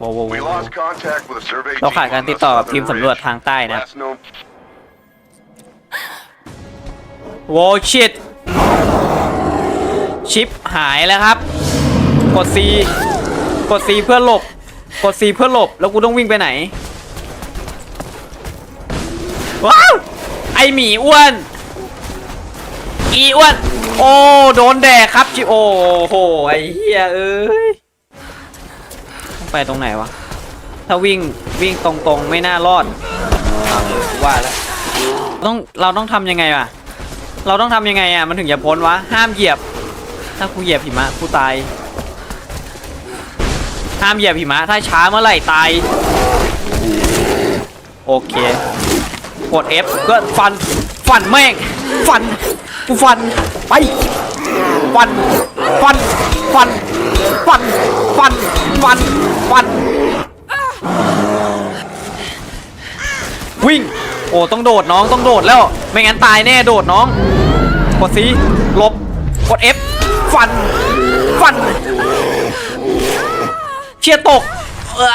โว้วโว้ว We โว้ว lost contact with a survey เรา team ขาดการ on ติด the ต่อกับ southern ทีมสำรวจ ridge. ทางใต้นะครับ Last known โวชิตชิปหายแล้วครับ กด C กด C เพื่อหลบ กด C เพื่อหลบ แล้วกูต้องวิ่งไปไหน ว้าว ไอหมีอ้วน อีอ้วน โอ้ โดนแดกครับจิโอ้โห ไอเฮียเอ้ยต้อง ไปตรงไหนวะ ถ้าวิ่งวิ่งตรงๆไม่น่ารอด ว่าแล้วต้องเราต้องทำยังไงวะเราต้องทำยังไงอะมันถึงจะพ้นวะ ห้ามเหยียบ ถ้ากูเหยียบหิมะกูตาย ห้ามเหยียบหิมะถ้าช้าเมื่อไหร่ตาย โอเค กด F ก็ฟัน ฟันแม่ง ฟัน กูฟัน ไป ฟัน ฟัน ฟัน วิ่ง โอ้ ต้องโดดน้อง ต้องโดดแล้ว ไม่งั้นตายแน่โดดน้อง กดซีลบ กด F ฟัน ฟัน เชียตกเออ